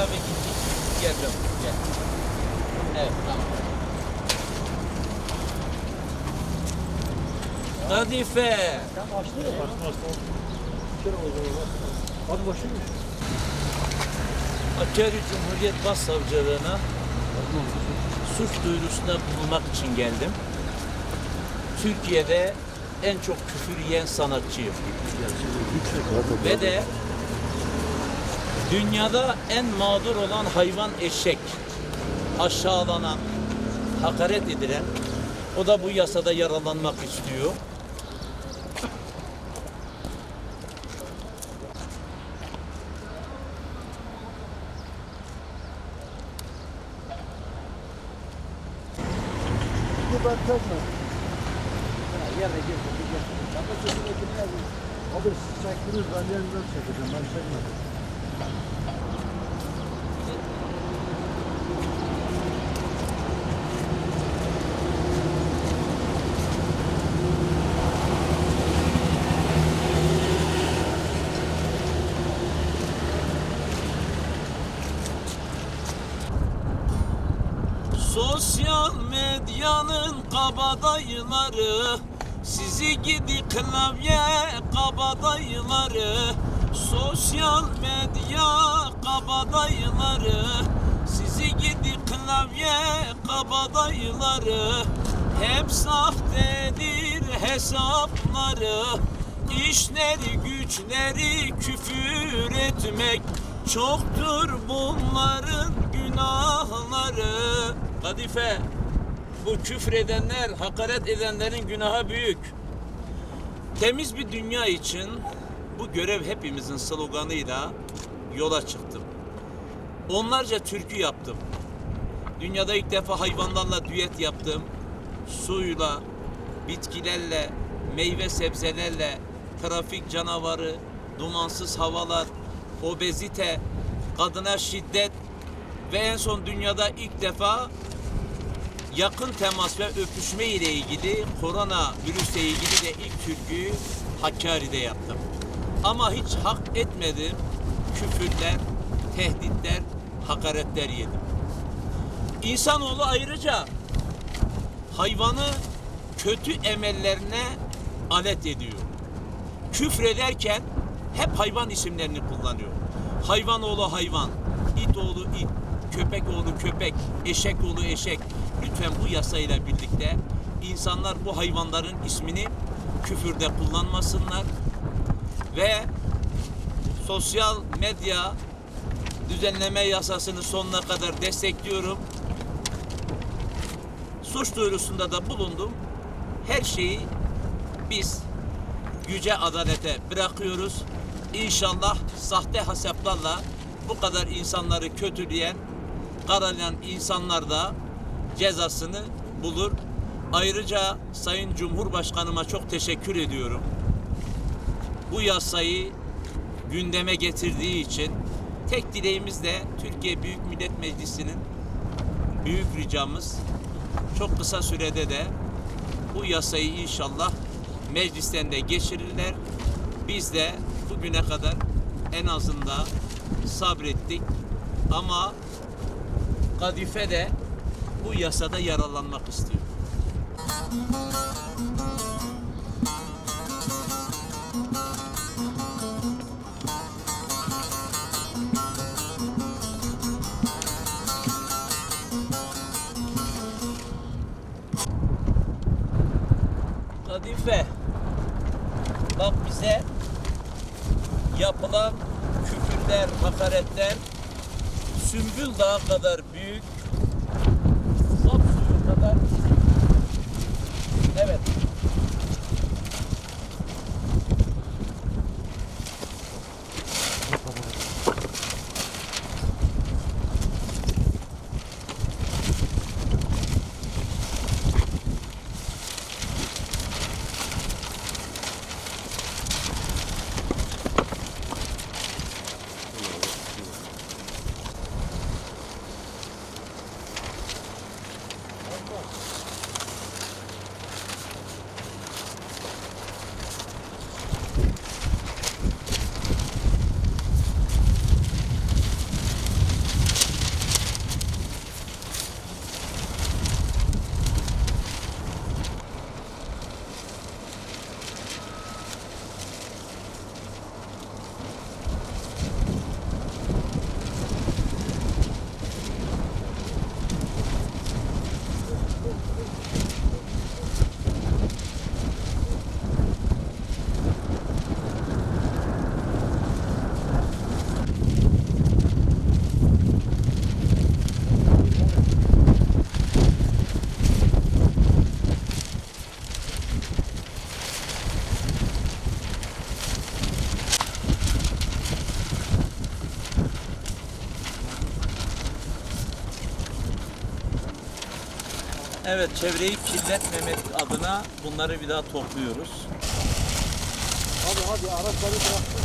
abi gittik. Gel canım gel. Evet tamam. Kadife. Hadi başlıyor. Hakkari Cumhuriyet suç duyurusunda bulunmak için geldim. Türkiye'de en çok küfür yiyen sanatçıyım. Ve de dünyada en mağdur olan hayvan eşek. Aşağılanan, hakaret edilen, o da bu yasada yaralanmak istiyor. Bir ben çekme. Yerine gir. Ama sözündekini yazın. Abi siz çektiniz ben yeniden çekeceğim. Ben çekmedim. Sosyal medyanın kabadayıları Sizi gidi klavye kabadayıları Sosyal medya kabadayıları Sizi gidi klavye kabadayıları. Hep sahtedir hesapları? İşleri güçleri küfür etmek. Çoktur bunların günahları. Kadife bu küfredenler, hakaret edenlerin günahı büyük. Temiz bir dünya için bu görev hepimizin sloganıyla yola çıktım. Onlarca türkü yaptım. Dünyada ilk defa hayvanlarla düet yaptım. Suyla, bitkilerle, meyve sebzelerle, trafik canavarı, dumansız havalar, obezite, kadına şiddet ve en son dünyada ilk defa yakın temas ve öpüşme ile ilgili korona virüsle ilgili de ilk türküyü Hakkari'de yaptım. Ama hiç hak etmedim. Küfürler, tehditler, hakaretler yedim. İnsanoğlu ayrıca hayvanı kötü emellerine alet ediyor. Küfrederken hep hayvan isimlerini kullanıyor. Hayvan oğlu hayvan, it oğlu it, köpek oğlu köpek, eşek oğlu eşek. Lütfen bu yasayla birlikte insanlar bu hayvanların ismini küfürde kullanmasınlar ve sosyal medya düzenleme yasasını sonuna kadar destekliyorum. Suç duyurusunda da bulundum. Her şeyi biz yüce adalete bırakıyoruz. İnşallah sahte hesaplarla bu kadar insanları kötüleyen, karalayan insanlar da cezasını bulur. Ayrıca Sayın Cumhurbaşkanıma çok teşekkür ediyorum. Bu yasayı gündeme getirdiği için tek dileğimiz de Türkiye Büyük Millet Meclisi'nin büyük ricamız çok kısa sürede de bu yasayı inşallah meclisten de geçirirler. Biz de bugüne kadar en azından sabrettik ama Kadife de bu yasada yararlanmak istiyor. Kadife. Bak bize yapılan küfürler, hakaretler Sümbül Dağı kadar büyük Sap suyu kadar Evet Evet çevreyi kirletmemek adına bunları bir daha topluyoruz. Hadi hadi araçları bıraktın.